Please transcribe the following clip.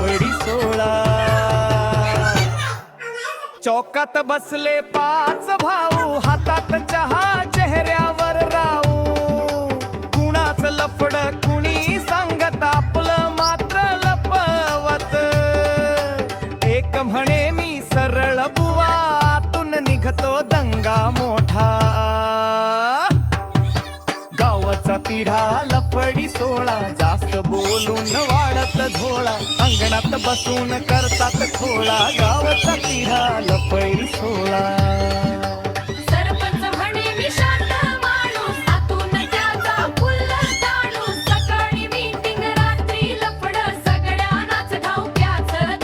सापडी सोळा. चौकात बसले पाच भाऊ हातात चहा चेहऱ्यावर राऊ कुणाच लफड कुणी सांगत आपलं मात्र लपवत. एक म्हणे मी सरळ बुवा आतून निघतो दंगा मोड. गावाचा पिढा लफडी सोळा जास्त बोलून वाढत झोळा अंगणात बसून करतात खोळा गावचा पिढा लफडी सोळा